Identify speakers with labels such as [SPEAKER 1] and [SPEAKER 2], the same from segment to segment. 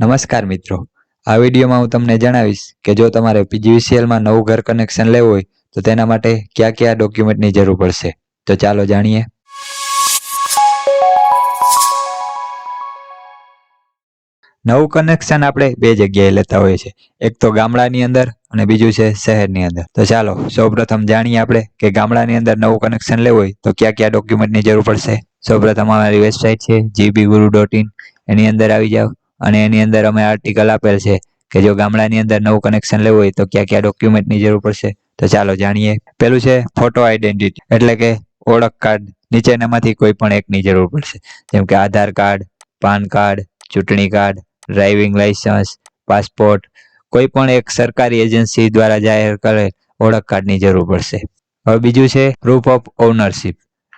[SPEAKER 1] નમસ્કાર મિત્રો. આ વિડીયોમાં હું તમને જણાવીશ કે જો તમારે પીજીવીસીએલમાં નવું ઘર કનેક્શન લેવું હોય, તો તેના માટે કયા કયા ડોક્યુમેન્ટની જરૂર પડશે? તો ચાલો જાણીએ. નવું કનેક્શન આપણે બે જગ્યાએ લેતા હોઈએ છીએ. એક તો ગામડાની અંદર અને બીજું છે શહેરની અંદર. તો ચાલો, સૌપ્રથમ જાણીએ આપણે કે ગામડાની અંદર નવું કનેક્શન લેવું હોય, તો કયા કયા ડોક્યુમેન્ટની જરૂર પડશે? સૌપ્રથમ અમારી વેબસાઇટ છે GB guru dot in any અંદર આવી જાઓ. અને એની અંદર અમે આર્ટિકલ આપેલ છે કે જો ગામડાની અંદર નવું કનેક્શન લેવું હોય તો ક્યાં ક્યાં ડોક્યુમેન્ટની જરૂર પડશે. તો ચાલો જાણીએ. પેલું છે ફોટો આઈડેન્ટિટી એટલે કે ઓળખ કાર્ડ નીચેનામાંથી કોઈ પણ એકની જરૂર પડશે. જેમ કે આધાર કાર્ડ પાન કાર્ડ ચૂંટણી કાર્ડ ડ્રાઇવિંગ લાઇસન્સ પાસપોર્ટ કોઈ પણ એક સરકારી એજન્સી દ્વારા જાહેર કરે ઓળખ કાર્ડની જરૂર પડશે. હવે બીજું છે પ્રૂફ ઓફ ઓનરશીપ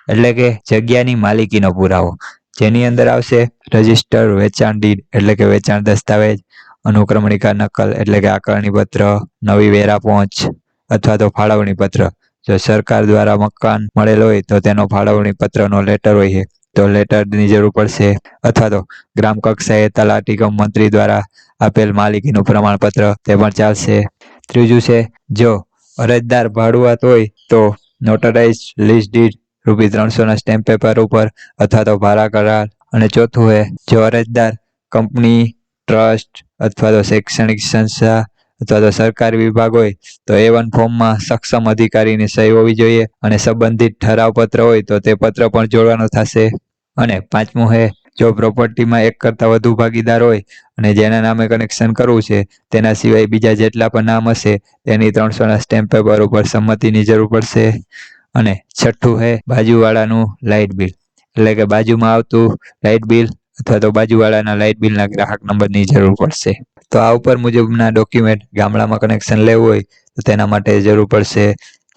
[SPEAKER 1] એટલે કે જગ્યાની માલિકીનો પુરાવો. જેની અંદર આવશે રજિસ્ટર, વેચાણ ડીડ એટલે કે વેચાણ દસ્તાવેજ, અનુક્રમણિકા નકલ એટલે કે આકારણી પત્ર, નવી વેરા પહોંચ અથવા તો ફાળવણી પત્ર. જો સરકાર દ્વારા મકાન મળેલ હોય તો તેનો ફાળવણી પત્રનો લેટર હોય છે. તો લેટરની જરૂર પડશે. અથવા તો ગ્રામ કક્ષાએ તલાટી કમ મંત્રી દ્વારા આપેલ માલિકીનું પ્રમાણપત્ર તે પણ ચાલશે. ત્રીજું છે, જો અરજદાર ભાડુઆત હોય તો નોટરાઇઝ લીઝ ડીડ રૂપી ત્રણસોના સ્ટેમ્પ પેપર ઉપર અથવા તો ભાડા કરાર અને ચોથું હે જો અરજદાર કંપની, ટ્રસ્ટ અથવા તો શૈક્ષણિક સંસ્થા અથવા તો સરકારી વિભાગ હોય તો એ વન ફોર્મમાં સક્ષમ અધિકારીની સહી હોવી જોઈએ અને સંબંધિત ઠરાવ પત્ર હોય તો તે પત્ર પણ જોડવાનો થશે. અને પાંચમું હે, જો પ્રોપર્ટીમાં એક કરતાં વધુ ભાગીદાર હોય અને જેના નામે કનેક્શન કરવું છે, તેના સિવાય બીજા જેટલા પણ નામ હશે, તેની ત્રણસોના સ્ટેમ્પ પેપર ઉપર સંમતિની જરૂર પડશે. અને છઠ્ઠું છે બાજુવાળાનું લાઇટ બિલ. એટલે કે બાજુમાં આવતું લાઇટ બિલ અથવા તો બાજુવાળાના લાઇટ બિલના ગ્રાહક નંબરની જરૂર પડશે. તો આ ઉપર મુજબના ડોક્યુમેન્ટ ગામડામાં કનેક્શન લેવું હોય તો તેના માટે જરૂર પડશે.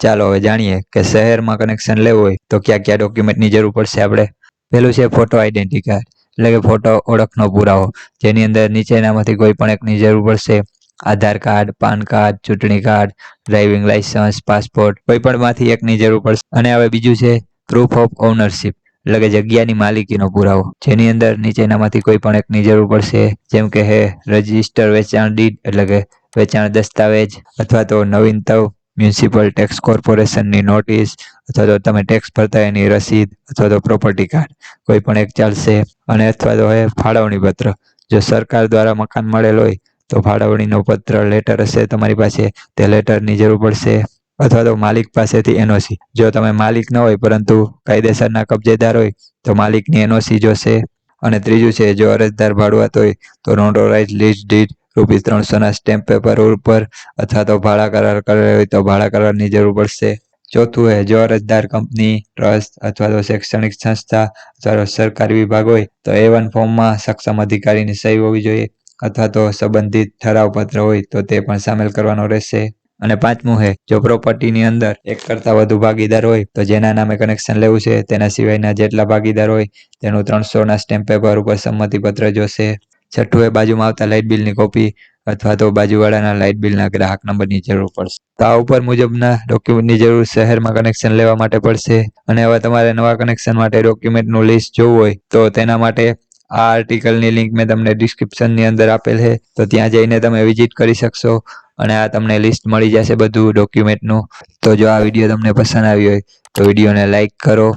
[SPEAKER 1] ચાલો હવે જાણીએ કે શહેરમાં કનેક્શન લેવું હોય તો કયા કયા ડોક્યુમેન્ટની જરૂર પડશે આપણે? પેલું છે ફોટો આઈડેન્ટિટી કાર્ડ. એટલે કે ફોટો ઓળખનો પુરાવો, જેની અંદર નીચેનામાંથી કોઈ પણ એકની જરૂર પડશે. આધાર કાર્ડ, પાન કાર્ડ, ચૂંટણી કાર્ડ, ડ્રાઇવિંગ લાયસન્સ પાસપોર્ટ કોઈ પણ માંથી એકની જરૂર પડશે. અને હવે બીજું છે પ્રૂફ ઓફ ઓનરશિપ એટલે કે જગ્યાની માલિકીનો પુરાવો. જેની અંદર નીચેનામાંથી કોઈ પણ એકની જરૂર પડશે, જેમ કે હે, રજિસ્ટર, વેચાણ ડીડ, એટલે કે વેચાણ દસ્તાવેજ, અથવા તો નવીનતમ મ્યુનિસિપલ ટેક્સ કોર્પોરેશનની નોટિસ, અથવા તો તમે ટેક્સ ભરતા એની રસીદ, અથવા તો પ્રોપર્ટી કાર્ડ. કોઈ પણ એક ચાલશે. અને અથવા તો હે, ફાળવણી પત્ર. જો સરકાર દ્વારા મકાન મળેલ હોય તો ફાળવણીનો પત્ર લેટર હશે તમારી પાસે, તે લેટરની જરૂર પડશે. અથવા તો માલિક પાસેથી એનઓસી જો તમે માલિક ન હોય, પરંતુ કાયદેસરના કબજેદાર હોય, તો માલિકની એનઓસી જોશે. અને ત્રીજું છે, જો અરજદાર ભાડુઆત હોય, તો નોટોરાઇઝ લીઝ ડીડ રૂપીસ ત્રણસોના સ્ટેમ્પ પેપર ઉપર, અથવા તો ભાડા કરાર કરેલ હોય, તો ભાડા કરારની જરૂર પડશે. ચોથું એ જો અરજદાર કંપની, ટ્રસ્ટ, અથવા તો શૈક્ષણિક સંસ્થા, અથવા તો સરકારી વિભાગ હોય, તો એ વન ફોર્મમાં સક્ષમ અધિકારીની સહી હોવી જોઈએ. અથવા તો સંબંધિત ઠરાવ પત્ર હોય તો તે પણ સામેલ કરવાનો રહેશે. અને પાંચમું હે, જો પ્રોપર્ટીની અંદર એક કરતાં વધુ ભાગીદાર હોય, તો જેના નામે કનેક્શન લેવું છે, તેના સિવાયના જેટલા ભાગીદાર હોય, તેનું ત્રણસોના સ્ટેમ્પ પેપર ઉપર સંમતિપત્ર જોશે. છઠ્ઠું એ બાજુમાં આવતા લાઇટ બિલની કોપી અથવા તો બાજુવાળાના લાઇટ બિલના ગ્રાહક નંબરની જરૂર પડશે. તો આ ઉપર મુજબના ડોક્યુમેન્ટની જરૂર શહેરમાં કનેક્શન લેવા માટે પડશે. અને હવે તમારે નવા કનેક્શન માટે ડોક્યુમેન્ટનું લિસ્ટ જોવું હોય, તો તેના માટે આ આર્ટિકલની લિંક મેં તમને ડિસ્ક્રિપ્શનની અંદર આપેલ છે. તો ત્યાં જઈને તમે વિઝિટ કરી શકશો અને આ તમને લિસ્ટ મળી જશે બધું ડોક્યુમેન્ટનું તો જો આ વીડિયો તમને પસંદ આવ્યો હોય, તો વિડીયોને લાઇક કરો,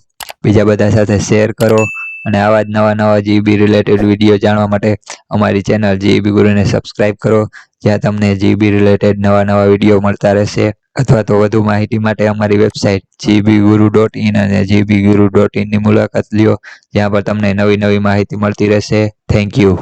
[SPEAKER 1] બીજા બધા સાથે શેર કરો અને આવા જ નવા નવા જીબી રિલેટેડ વીડિયો જાણવા માટે અમારી ચેનલ જીબી ગુરુને સબસ્ક્રાઇબ કરો. જ્યાં તમને જીબી રિલેટેડ નવા નવા વીડિયો મળતા રહેશે. અથવા તો વધુ માહિતી માટે અમારી website GB guru dot in અને જીબી ગુરુ ડોટ ઇનની મુલાકાત લ્યો, જ્યાં પર તમને નવી નવી માહિતી મળતી રહેશે. Thank you